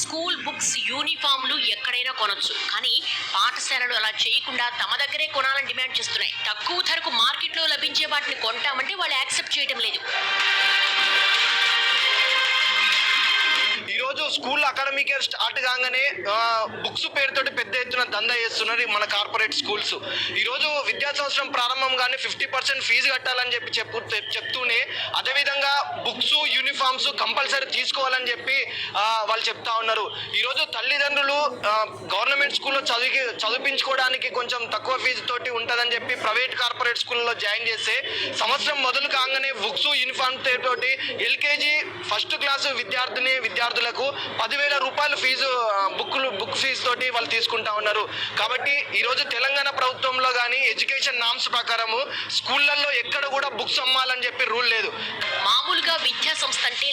School books యూనిఫామ్లు ఎక్కడైనా కొనొచ్చు. కానీ పాఠశాలలు అలా చేయకుండా తమ దగ్గరే కొనాలని డిమాండ్ చేస్తున్నాయి. తక్కువ ధరకు మార్కెట్లో లభించే వాటిని కొంటామంటే వాళ్ళు యాక్సెప్ట్ చేయడం లేదు. ఈరోజు స్కూల్ అకాడమిక్ ఇయర్ స్టార్ట్ కాగానే బుక్స్ పేరుతోటి పెద్ద ఎత్తున దందా చేస్తున్నారు మన కార్పొరేట్ స్కూల్స్. ఈరోజు విద్యా సంవత్సరం ప్రారంభం కానీ ఫిఫ్టీ పర్సెంట్ ఫీజు కట్టాలని చెప్పి చెప్పు చెప్తూనే అదేవిధంగా బుక్స్ యూనిఫామ్స్ కంపల్సరీ తీసుకోవాలని చెప్పి వాళ్ళు చెప్తా ఉన్నారు. ఈరోజు తల్లిదండ్రులు గవర్నమెంట్ స్కూల్లో చదివి చదివించుకోవడానికి కొంచెం తక్కువ ఫీజు తోటి ఉంటుందని చెప్పి ప్రైవేట్ కార్పొరేట్ స్కూల్లో జాయిన్ చేస్తే సంవత్సరం మొదలు కాగానే బుక్స్ యూనిఫామ్ తోటి ఎల్కేజీ ఫస్ట్ క్లాసు విద్యార్థిని విద్యార్థులకు పదివేల రూపాయలు ఫీజు బుక్లు బుక్ ఫీజు తోటి వాళ్ళు తీసుకుంటా ఉన్నారు. కాబట్టి ఈరోజు తెలంగాణ ప్రభుత్వంలో కానీ ఎడ్యుకేషన్ నామ్స్ ప్రకారము స్కూళ్ళల్లో ఎక్కడ కూడా బుక్స్ అమ్మాలని చెప్పి రూల్ లేదు. మా infantil.